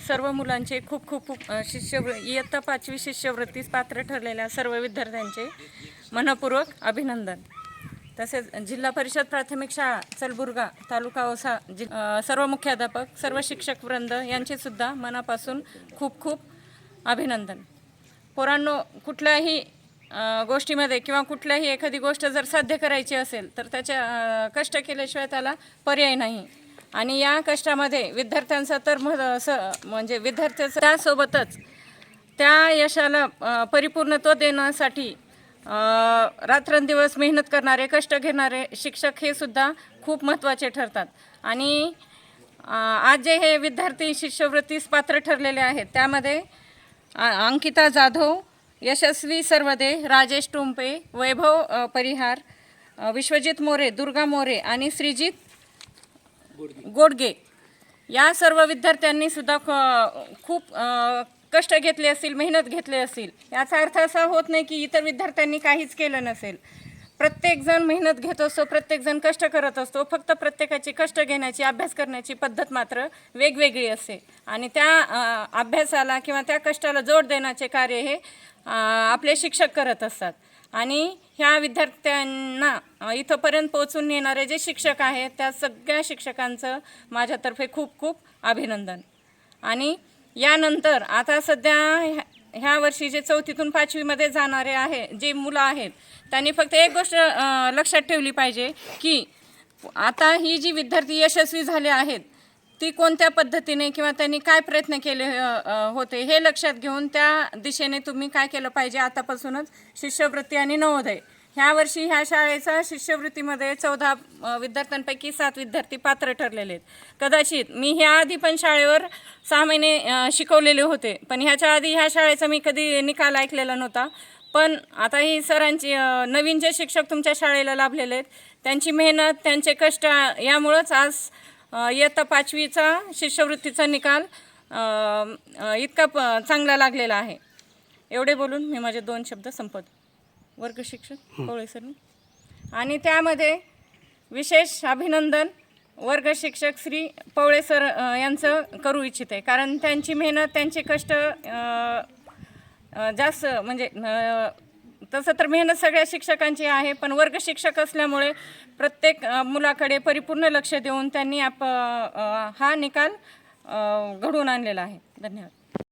सर्व मुलांचे खूप खूप खूप अ, शिष्यवृ इयत्ता पाचवी शिष्यवृत्तीस पात्र ठरलेल्या सर्व विद्यार्थ्यांचे मनपूर्वक अभिनंदन. तसेच जिल्हा परिषद प्राथमिक शाळा चलबुर्गा तालुका ओसा जि सर्व मुख्याध्यापक सर्व शिक्षक वृंद यांचे सुद्धा मनापासून खूप खूप अभिनंदन. पोरांनो कुठल्याही गोष्टीमध्ये किंवा कुठल्याही एखादी गोष्ट जर साध्य करायची असेल तर त्याच्या कष्ट केल्याशिवाय त्याला पर्याय नाही. आणि या कष्टामध्ये विद्यार्थ्यांचा तर म्हणजे विद्यार्थ्याचं त्यासोबतच त्या यशाला परिपूर्णत्व देण्यासाठी रात्रंदिवस मेहनत करणारे कष्ट घेणारे शिक्षक हे सुद्धा खूप महत्त्वाचे ठरतात. आणि आज जे हे विद्यार्थी शिष्यवृत्तीस पात्र ठरलेले आहेत त्यामध्ये अंकिता जाधव यशस्वी सर्वदे राजेश टोंपे वैभव परिहार विश्वजित मोरे दुर्गा मोरे आणि श्रीजित गोडगे. या सर्व विद्यार्थ्यांनी सुद्धा खूप कष्ट घेतले असतील मेहनत घेतली असतील. याचा अर्थ असा होत नाही की इतर विद्यार्थ्यांनी काहीच केलं नसेल. प्रत्येकजण मेहनत घेत असतो प्रत्येकजण कष्ट करत असतो. फक्त प्रत्येकाची कष्ट घेण्याची अभ्यास करण्याची पद्धत मात्र वेगवेगळी असते. आणि त्या अभ्यासाला किंवा त्या कष्टाला जोड देण्याचे कार्य हे आपले शिक्षक करत असतात. आणि ह्या विद्यार्थ्यांना इथंपर्यंत पोहोचून नेणारे जे शिक्षक आहेत त्या सगळ्या शिक्षकांचं माझ्यातर्फे खूप खूप अभिनंदन. आणि यानंतर आता सध्या ह्या- ह्या वर्षी जे चौथीतून पाचवीमध्ये जाणारे आहे जे मुलं आहेत त्यांनी फक्त एक गोष्ट लक्षात ठेवली पाहिजे की आता ही जी विद्यार्थी यशस्वी झाले आहेत ती कोणत्या पद्धतीने किंवा त्यांनी काय प्रयत्न केले अ, होते हे लक्षात घेऊन त्या दिशेने तुम्ही काय केलं पाहिजे आतापासूनच? शिष्यवृत्ती आणि नवोदय. ह्या वर्षी ह्या शाळेचा शिष्यवृत्तीमध्ये चौदा विद्यार्थ्यांपैकी सात विद्यार्थी पात्र ठरलेले आहेत. कदाचित मी ह्या आधी पण शाळेवर सहा महिने अ, शिकवलेले होते पण ह्याच्या आधी ह्या शाळेचा मी कधी निकाल ऐकलेला नव्हता. पण आता ही सरांची अ, नवीन जे शिक्षक तुमच्या शाळेला लाभलेले आहेत त्यांची मेहनत त्यांचे कष्ट यामुळंच आज इयत्ता पाचवीचा शिष्यवृत्तीचा निकाल इतका प चांगला लागलेला आहे. एवढे बोलून मी माझे दोन शब्द संपवतो. वर्ग शिक्षक कोळे सर. आणि त्यामध्ये विशेष अभिनंदन वर्ग शिक्षक श्री पवळे सर यांचं करू इच्छिते. कारण त्यांची मेहनत त्यांचे कष्ट जास्त म्हणजे तसं तर मेहनत सगळ्या शिक्षकांची आहे पण वर्ग शिक्षक असल्यामुळे प्रत्येक मुलाकडे परिपूर्ण लक्ष देऊन त्यांनी आप हा निकाल घडवून आणलेला आहे. धन्यवाद.